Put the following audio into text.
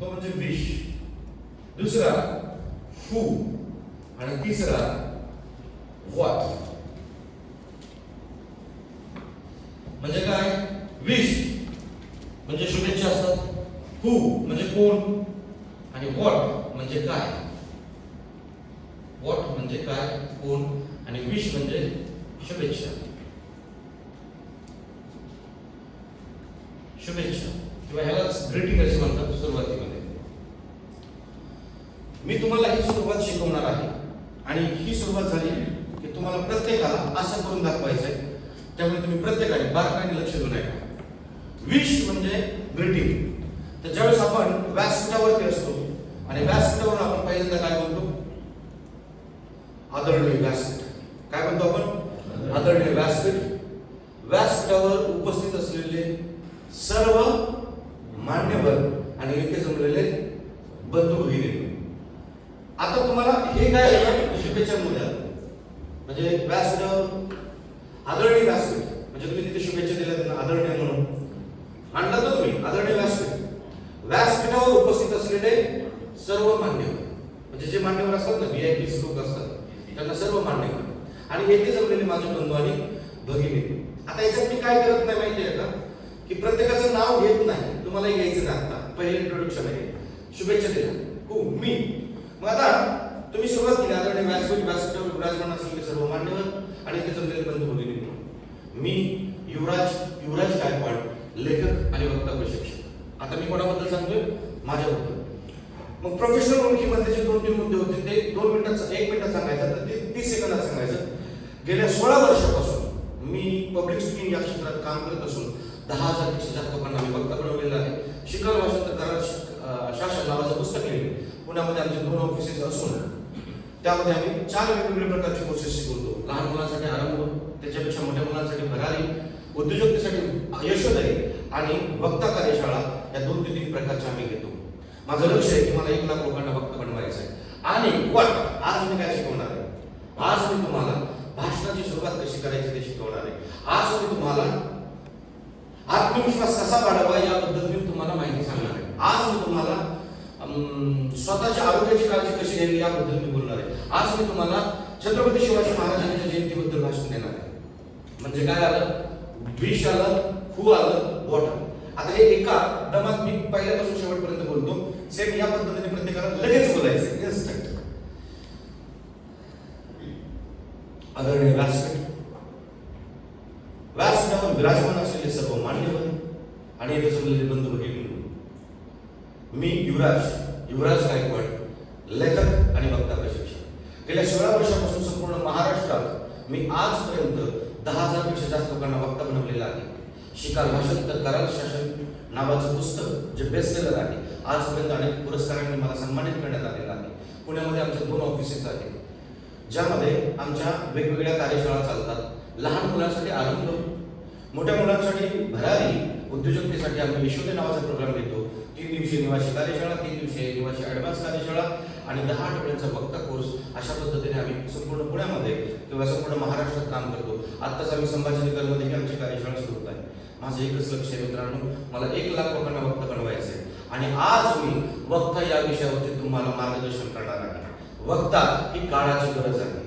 तो म्हणजे विश दुसरा हू आणि तिसरा वॉट म्हणजे काय? विश म्हणजे शुभेच्छा असतात. हू म्हणजे कोण? आणि वॉट म्हणजे काय? वॉट म्हणजे काय? कोण? आणि विश म्हणजे शुभेच्छा. शुभेच्छा. किंवा ह्यालाच ग्रीटिंग असे म्हणतात सुरुवाती मी तुम्हाला ही सुरुवात शिकवणार आहे. आणि ही सुरुवात झाली की तुम्हाला प्रत्येकाला असं करून दाखवायचं आहे त्यामुळे तुम्ही प्रत्येकाने बारकाईने लक्ष देऊ नये विश म्हणजे ग्रीटिंग तर ज्यावेळेस आपण व्यासपीठावरती असतो आणि व्यासपीठावर आपण पहिल्यांदा काय म्हणतो? आदरणीय व्यासपीठ. काय म्हणतो आपण? आदरणीय व्यासपीठ. व्यासपीठावर उपस्थित असलेले सर्व मान्यवर आणि इथे जमलेले बंधू भगिनी. आता तुम्हाला हे काय शुभेच्छा मुद्दा म्हणजे व्यासपीठ आदरणीय व्यासपीठ. म्हणजे तुम्ही तिथे शुभेच्छा दिल्या त्यांना आदरणीय म्हणून. आणला तर तुम्ही आदरणीय व्यासपीठ. व्यासपीठावर उपस्थित असलेले सर्व मान्यवर म्हणजे जे मान्यवर असतात ना व्ही आय पी लोक असतात त्यांना सर्व मान्यवर. आणि येथे जमलेले माझे बंधू आणि भगिनी. आता याच्यात मी काय करत नाही माहिती आहे का? की प्रत्येकाचं नाव घेत नाही. तुम्हाला यायचं ना आता. पहिले इंट्रोडक्शन आहे. शुभेच्छा दिल्या हो मी. मग आता तुम्ही सुरुवात केली आता व्यासपीठ व्यासपीठावर विराजमान असलेले सर्व मान्यवर आणि ते जमलेले बंधू भगिनी म्हणून. मी युवराज युवराज गायकवाड लेखक आणि वक्ता प्रशिक्षक. आता मी कोणाबद्दल सांगतोय? माझ्याबद्दल मग प्रोफेशनल ओळखीमध्ये जे दोन तीन मुद्दे होते ते दोन मिनिटात एक मिनिटात सांगायचं तर ते तीस सेकंदात सांगायचं. गेल्या सोळा वर्षापासून मी पब्लिक स्पीकिंग या क्षेत्रात काम करत असून दहा हजारपेक्षा जास्त लोकांना मी वक्ता बनवलेला आहे. शिकल भाषांतर करार अं, शासन नावाचं पुस्तक लिहिले पुण्यामध्ये आमचे दोन ऑफिसेस असून त्यामध्ये आम्ही चार वेगवेगळ्या प्रकारचे कोर्सेस शिकवतो लहान मुलांसाठी आरंभ त्याच्यापेक्षा मोठ्या मुलांसाठी भरारी उद्योजकतेसाठी यशोदय आणि वक्ता कार्यशाळा या दोन ते तीन प्रकारच्या आम्ही घेतो. माझं लक्ष आहे की मला एक लाख लोकांना वक्त बनवायचं आहे. आणि पण आज मी काय शिकवणार आहे? आज मी तुम्हाला भाषणाची सुरुवात कशी करायची ते शिकवणार आहे. आज मी तुम्हाला आत्मविश्वास कसा वाढवा याबद्दल मी तुम्हाला माहिती सांगणार आहे. आज मी तुम्हाला स्वतःच्या आरोग्याची काळजी कशी घ्यावी याबद्दल मी बोलणार आहे. आज मी तुम्हाला छत्रपती शिवाजी महाराजांच्या जयंतीबद्दल भाषण देणार आहे. म्हणजे काय आलं? विष आलं हू आलं वॉट आलं आता हे एका दमात मी पहिल्यापासून शेवटपर्यंत बोलतो. सेम या पद्धतीने प्रत्येकाला लगेच बोलायचं इन्स्टंट आदरणीय व्यासपीठ व्यासपीठावर विराजमान असलेले सर्व मान्यवर आणि येथे जमलेले बंधू भगिनी मी युवराज युवराज गायकवाड लेखक आणि वक्ता प्रशिक्षक. गेल्या सोळा वर्षापासून संपूर्ण महाराष्ट्रात मी आजपर्यंत दहा हजारपेक्षा जास्त लोकांना वक्ता बनवलेला आहे. शिकार भाषांतर करार शासन नावाचं पुस्तक जे बेस्ट सेलर आहे आजपर्यंत अनेक पुरस्कारांनी मला सन्मानित करण्यात आलेलं आहे. पुण्यामध्ये आमच्या दोन ऑफिसेस आहेत ज्यामध्ये आमच्या वेगवेगळ्या कार्यशाळा चालतात. लहान मुलांसाठी आरंभ मोठ्या मुलांसाठी भरारी उद्योजकतेसाठी आम्ही यशोदे नावाचा प्रोग्राम घेतो. तीन दिवशी निवासी कार्यशाळा तीन दिवशी आणि दहा आठवड्यांचा वक्ता कोर्स अशा पद्धतीने आम्ही संपूर्ण पुण्यामध्ये किंवा संपूर्ण महाराष्ट्रात काम करतो. आत्ताच आम्ही संभाजीनगरमध्ये ही आमची कार्यशाळा सुरू होत आहे. माझं एकच लक्ष आहे मित्रांनो मला एक लाख लोकांना वक्ता बनवायचं आहे. आणि आज मी वक्ता या विषयावरती तुम्हाला मार्गदर्शन करणार आहे वक्ता ही काळाची गरज आहे.